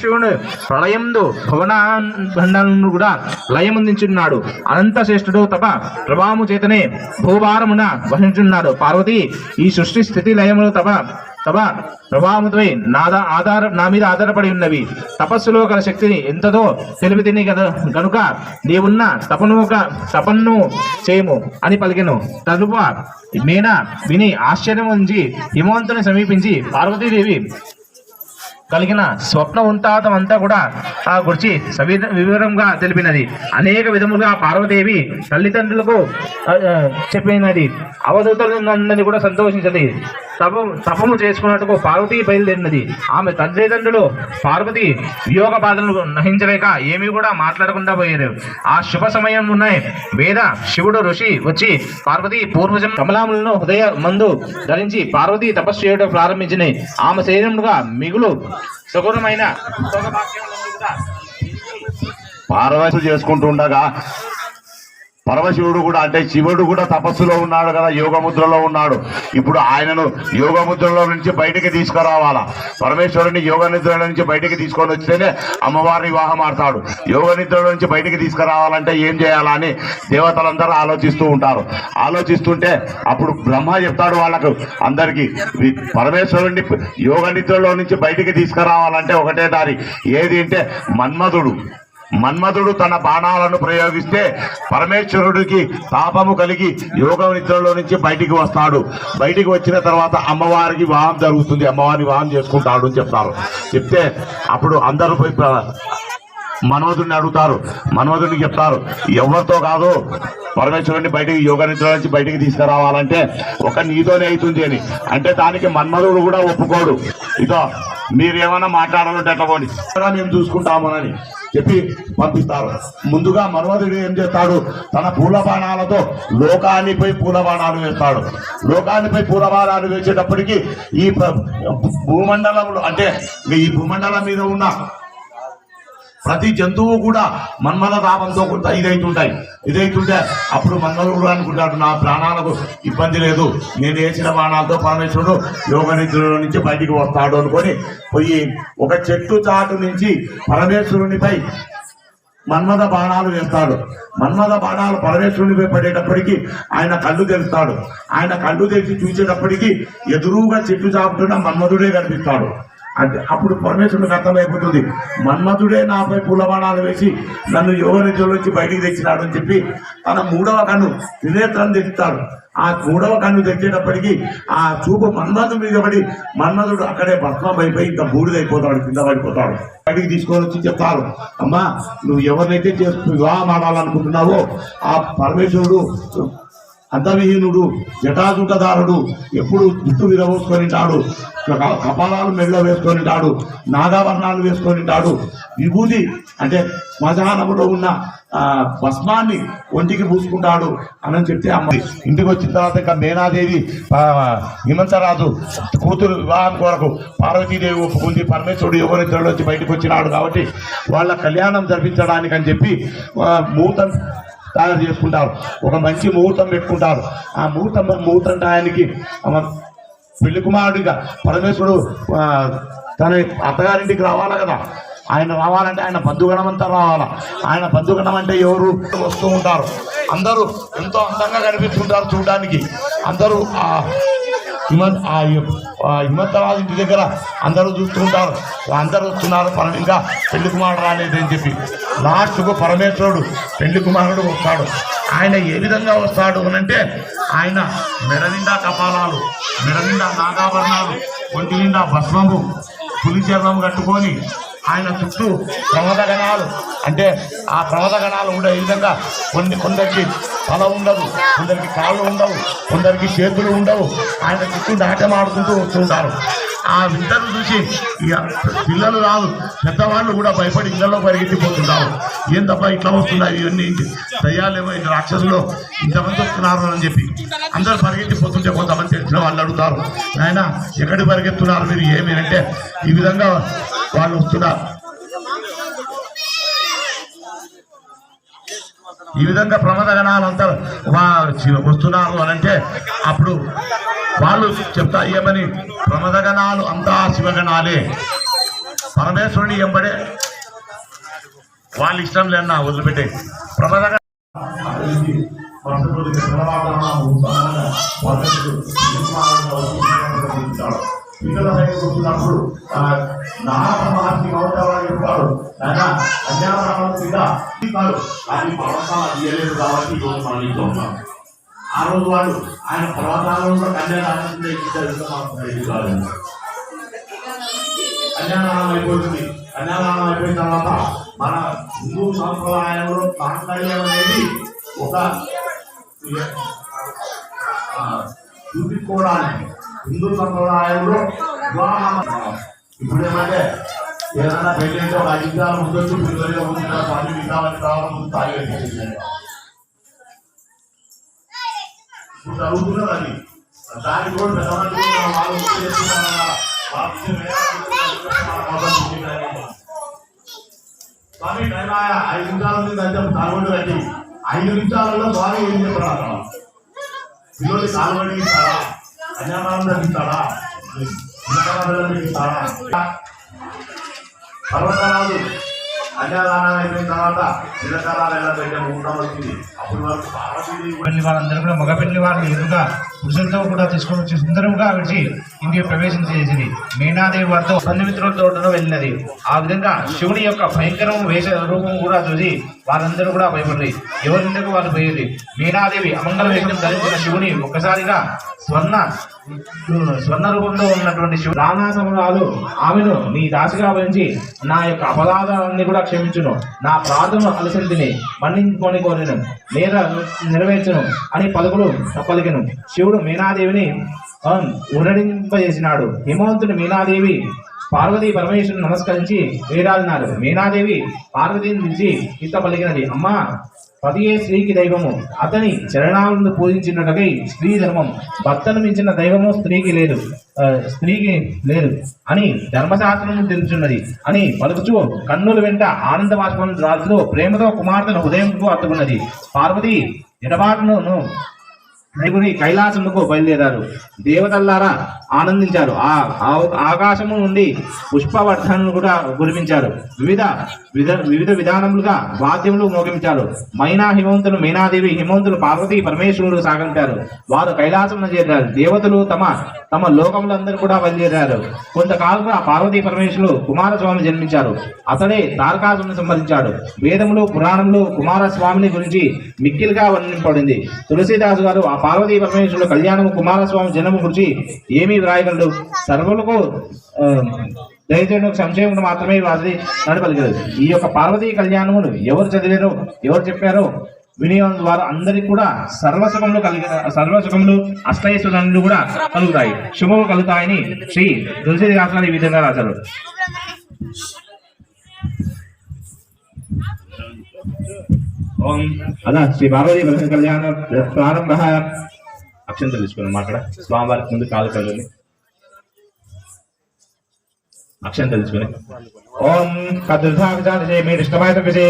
శివుడు ప్రళయందు భవనాన్ని కూడా లయముందించున్నాడు. అనంత శ్రేష్ఠుడు తప ప్రభావము చేతనే భూభారమున వహించున్నాడు. పార్వతి ఈ సృష్టి స్థితి లయములు తప తప ప్రభావముపై నాద ఆధార నా మీద ఆధారపడి ఉన్నవి. తపస్సులో గల శక్తిని ఎంతదో తెలివి తిని గనుక నీవున్న తపను ఒక తపన్ను చేయము అని పలికెను. తదుప మీన విని ఆశ్చర్యం ఉంచి హిమవంతుని సమీపించి పార్వతీదేవి కలిగిన స్వప్న ఉంటాతం అంతా కూడా ఆ గురించి సవిధ వివరంగా తెలిపినది. అనేక విధములుగా పార్వదేవి తల్లిదండ్రులకు చెప్పినది. అవధూతలందరినీ కూడా సంతోషించది. తప తపము చేసుకున్నట్టుకు పార్వతి బయలుదేరినది. ఆమె తల్లిదండ్రులు పార్వతి వియోగ బాధలను నహించలేక ఏమీ కూడా మాట్లాడకుండా పోయారు. ఆ శుభ సమయం ఉన్నాయి వేద శివుడు ఋషి వచ్చి పార్వతి పూర్వజం కమలాములను హృదయ మందు ధరించి పార్వతి తపస్సు చేయడం ప్రారంభించినాయి ఆమె శరీరముగా మిగులు సగుణమైన సౌభాగ్యములను పార్వతి చేసుకుంటూ ఉండగా పరమశివుడు కూడా అంటే శివుడు కూడా తపస్సులో ఉన్నాడు కదా యోగముద్రలో ఉన్నాడు. ఇప్పుడు ఆయనను యోగముద్రలో నుంచి బయటికి తీసుకురావాలా? పరమేశ్వరుని యోగ నిద్ర నుంచి బయటికి తీసుకొని వస్తేనే అమ్మవారిని వివాహం ఆడతాడు. యోగ నిద్ర నుంచి బయటికి తీసుకురావాలంటే ఏం చేయాలా అని దేవతలందరూ ఆలోచిస్తూ ఉంటారు. ఆలోచిస్తుంటే అప్పుడు బ్రహ్మ చెప్తాడు వాళ్ళకు అందరికీ పరమేశ్వరుణ్ణి యోగ నిద్రలో నుంచి బయటికి తీసుకురావాలంటే ఒకటే దారి. ఏది అంటే మన్మధుడు. మన్మధుడు తన బాణాలను ప్రయోగిస్తే పరమేశ్వరుడికి తాపము కలిగి యోగ నిద్రలో నుంచి బయటికి వస్తాడు. బయటికి వచ్చిన తర్వాత అమ్మవారికి వివాహం జరుగుతుంది. అమ్మవారిని వివాహం చేసుకుంటాడు అని చెప్తారు. చెప్తే అప్పుడు అందరూ పోయి ప్ర- అడుగుతారు. మన్మధుడిని చెప్తారు. ఎవరితో కాదు పరమేశ్వరుడిని బయటికి యోగ నిద్ర నుంచి బయటికి తీసుకురావాలంటే ఒక నీతోనే అవుతుంది అని. అంటే దానికి మన్మధుడు కూడా ఒప్పుకోడు. ఇదో మీరేమైనా మాట్లాడాలంటే ఎట్లా పోండి. మేము చూసుకుంటామనని చెప్పి పంపిస్తారు. ముందుగా మన్మధుడు ఏం చేస్తాడు? తన పూల బాణాలతో లోకానిపై పూల బాణాలు వేస్తాడు. లోకానిపై పూల బాణాలు వేసేటప్పటికి ఈ భూమండలంలో అంటే ఈ భూమండలం మీద ఉన్న ప్రతి జంతువు కూడా మన్మల తాపంతో కొంత ఇదైతుంటాయి. ఇదైతుంటే అప్పుడు మన్మలుడు అనుకుంటాడు నా ప్రాణాలకు ఇబ్బంది లేదు. నేను వేసిన బాణాలతో పరమేశ్వరుడు యోగ నిద్రలో నుంచి బయటికి వస్తాడు అనుకొని పోయి ఒక చెట్టు చాటు నుంచి పరమేశ్వరునిపై మన్మద బాణాలు వేస్తాడు. మన్మద బాణాలు పరమేశ్వరునిపై పడేటప్పటికి ఆయన కళ్ళు తెరుస్తాడు. ఆయన కళ్ళు తెరిచి చూసేటప్పటికి ఎదురుగా చెట్టు చాపుతున్న మన్మధుడే కనిపిస్తాడు. అంటే అప్పుడు పరమేశ్వరుడికి అర్థమైపోతుంది మన్మధుడే నాపై పూలబాణాలు వేసి నన్ను యోగ బయటికి తెచ్చినాడు అని చెప్పి తన మూడవ కన్ను త్రినేత్రం తెచ్చుతాడు. ఆ మూడవ కన్ను తెచ్చేటప్పటికి ఆ చూపు మన్మధు మీద పడి మన్మధుడు అక్కడే భస్మం అయిపోయి ఇంకా బూడిదైపోతాడు కింద పడిపోతాడు. బయటికి తీసుకొని వచ్చి చెప్తారు అమ్మా నువ్వు ఎవరినైతే చేస్తూ వివాహం ఆడాలనుకుంటున్నావో ఆ పరమేశ్వరుడు అంతవిహీనుడు జటాజుటదారుడు ఎప్పుడు జుట్టు విరవోసుకొనిటాడు కపాలాలు మెడలో వేసుకొనిటాడు నాగావర్ణాలు వేసుకొనిటాడు. విభూతి అంటే శ్మశానములో ఉన్న భస్మాన్ని ఒంటికి పూసుకుంటాడు అని చెప్తే అమ్మాయి ఇంటికి వచ్చిన తర్వాత ఇంకా మేనాదేవి హిమంతరాజు కూతురు వివాహం కొరకు పార్వతీదేవి ఒప్పుకుంది పరమేశ్వరుడు యోగ వచ్చి బయటకు వచ్చినాడు కాబట్టి వాళ్ళ కళ్యాణం జరిపించడానికి అని చెప్పి మూత తయారు చేసుకుంటారు. ఒక మంచి ముహూర్తం పెట్టుకుంటారు. ఆ ముహూర్తం ముహూర్తం టయానికి పెళ్ళి కుమారుడిగా పరమేశ్వరుడు తన అత్తగారింటికి రావాలా కదా? ఆయన రావాలంటే ఆయన బంధుగణం అంతా రావాలా? ఆయన బంధుగణం అంటే ఎవరు? వస్తూ ఉంటారు. అందరూ ఎంతో అందంగా కనిపిస్తుంటారు చూడడానికి. అందరూ ఆ హిమంత్ హిమంతరాజు ఇంటి దగ్గర అందరూ చూస్తుంటారు. అందరూ వస్తున్నారు పరం ఇంకా పెళ్ళి కుమారుడు రాలేదు అని చెప్పి. లాస్ట్కు పరమేశ్వరుడు పెళ్ళి కుమారుడు వస్తాడు. ఆయన ఏ విధంగా వస్తాడు అనంటే అంటే ఆయన మెడ నిండా కపాలాలు మెడ నిండా నాగాభరణాలు ఒంటి నిండా భస్మము పులి చర్మం కట్టుకొని ఆయన చుట్టూ ప్రమదగణాలు అంటే ఆ ప్రమదగణాలు కూడా ఈ విధంగా కొన్ని కొందరికి తల ఉండదు కొందరికి కాళ్ళు ఉండవు కొందరికి చేతులు ఉండవు. ఆయన చుట్టూ నాట్యం ఆడుకుంటూ వస్తుంటారు ఆ వింతను చూసి ఇక పిల్లలు రాదు పెద్దవాళ్ళు కూడా భయపడి ఇళ్ళలో పరిగెత్తిపోతుంటారు ఏం తప్ప ఇట్లా వస్తున్నాయి ఇవన్నీ? దయ్యాలేమో ఇంత రాక్షసులు ఇంతమంది వస్తున్నారు అని చెప్పి. అందరూ పరిగెత్తిపోతుంటే కొంతమంది తెలిసిన వాళ్ళు అడుగుతారు. ఆయన ఎక్కడికి పరిగెత్తున్నారు మీరు? ఏమేనంటే అంటే ఈ విధంగా వాళ్ళు వస్తున్నారు. ఈ విధంగా ప్రమాద గణాలంతా అంతా వస్తున్నారు అని అంటే అప్పుడు వాళ్ళు చెప్తా ఏమని? ప్రమాద గణాలు అంతా శివగణాలే. పరమేశ్వరుని ఎంబడే వాళ్ళ ఇష్టం లేనా వదిలిపెట్టే. ప్రమాదంగా గణాలు దగ్గరికి వచ్చినప్పుడు నారద మహర్షి గౌరవాలు చెప్తాడు ఆయన అజ్ఞానం మీద కాదు అది పర్వతాలు తీయలేదు కాబట్టి ఈరోజు మనం ఇంట్లో ఉన్నాం ఆ రోజు వాడు ఆయన పర్వతాలలో కన్యాదానం కాదు. కన్యాదానం అయిపోతుంది. కన్యాదానం అయిపోయిన తర్వాత మన హిందూ సాంప్రదాయంలో మాంగళ్యం అనేది ఒక చూపించుకోవడానికి హిందూ సంప్రదాయంలో వివాహం. ఇప్పుడు ఏమంటే ఏదైనా పెళ్ళి అంటే ఒక ఐదు విధాలు ఉండొచ్చు పిల్లలుగా ఉంటున్నారు పది విధాలు కావాలి ముందు తాగేది ఇప్పుడు అడుగుతున్నారు అది. దానికి కూడా పెద్దవాళ్ళు వాళ్ళు స్వామి టైం ఐదు నిమిషాల మీద అంటే తాగుబడి కట్టి ఐదు నిమిషాలలో స్వామి ఏం చెప్పరా? పిల్లలు తాగుబడి ఇస్తారా కన్యాదానం ఇస్తారా? ఇస్తారా పర్వతరాజు కన్యాదానం అయిపోయిన తర్వాత ఎలా పెట్టే వచ్చింది అప్పుడు వరకు కూడా పెళ్ళి వాళ్ళందరూ కూడా మగ పెళ్ళి వారిని ఎదురుగా పురుషులతో కూడా తీసుకొని వచ్చి సుందరంగా విడిచి ఇంటికి ప్రవేశం చేసింది. మీనాదేవి వారితో బంధుమిత్రులతో వెళ్ళినది. ఆ విధంగా శివుని యొక్క భయంకరం వేష రూపం కూడా చూసి వారందరూ కూడా భయపడి ఎవరిందకు వాళ్ళు పోయేది మీనాదేవి అమంగళ వేషం ధరించిన శివుని ఒక్కసారిగా స్వర్ణ స్వర్ణ రూపంలో ఉన్నటువంటి శివు రామాసమురాలు ఆమెను నీ దాసిగా భరించి నా యొక్క అపరాధాలన్నీ కూడా క్షమించును. నా ప్రార్థన అలసంతిని మన్నించుకొని కోరిను. నేర నెరవేర్చను అని పలుకులు పలికెను శివుడు మీనాదేవిని ఊరడింపజేసినాడు హిమవంతుని మీనాదేవి పార్వతీ పరమేశ్వరుని నమస్కరించి వేరాడినాడు మీనాదేవి పార్వతీని పిలిచి ఇంత పలికినది అమ్మా పతియే స్త్రీకి దైవము. అతని చరణాలను పూజించినట్టుకై స్త్రీ ధర్మం. భర్తను మించిన దైవము స్త్రీకి లేదు. స్త్రీకి లేదు అని ధర్మశాస్త్రం తెలుచున్నది అని పలుకుచు కన్నుల వెంట ఆనంద బాష్పం రాజులు ప్రేమతో కుమార్తెను హృదయంకు అత్తుకున్నది పార్వతి ఎడబాటును దేవుని కైలాసముకు బయలుదేరారు. దేవతల్లారా ఆనందించారు. ఆ ఆకాశము నుండి పుష్పవర్ధనను కూడా కురిపించారు వివిధ విధ వివిధ విధానములుగా వాద్యములు మోగించారు. మైనా హిమవంతులు మీనాదేవి హిమవంతులు పార్వతీ పరమేశ్వరుడు సాగించారు వారు కైలాసమును చేరారు. దేవతలు తమ తమ లోకములందరూ కూడా బయలుదేరారు. కొంతకాలంగా పార్వతీ పరమేశ్వరుడు కుమారస్వామి జన్మించారు. అతడే తారకాసుని సంబంధించాడు వేదములు పురాణములు కుమారస్వామిని గురించి మిక్కిలిగా వర్ణింపబడింది. తులసీదాసు గారు ఆ పార్వతీ పరమేశ్వరుడు కళ్యాణము కుమారస్వామి జన్మము గురించి ఏమీ వ్రాయగలడు. సర్వులకు దయచేయడం సంశయం మాత్రమే వారి నడపలిగలదు ఈ యొక్క పార్వతీ కళ్యాణమును ఎవరు చదివారో ఎవరు చెప్పారో వినియోగం ద్వారా అందరికి కూడా సర్వసుఖములు కలిగిన సర్వసుఖములు అష్టైశ్వర్యాలు కూడా కలుగుతాయి. శుభము కలుగుతాయని శ్రీ తులసీదాస్ గారు ఈ విధంగా రాశారు. ఓం. అలా శ్రీ పార్వతీ పరమ కళ్యాణ ప్రారంభ. అక్షం తెలుసుకున్నాం అక్కడ. స్వామివారికి ముందు కాలు కలుగుని అక్షం తెలుసుకుని ఓం. కదుర్భాగ మీరు ఇష్టమైన విజయ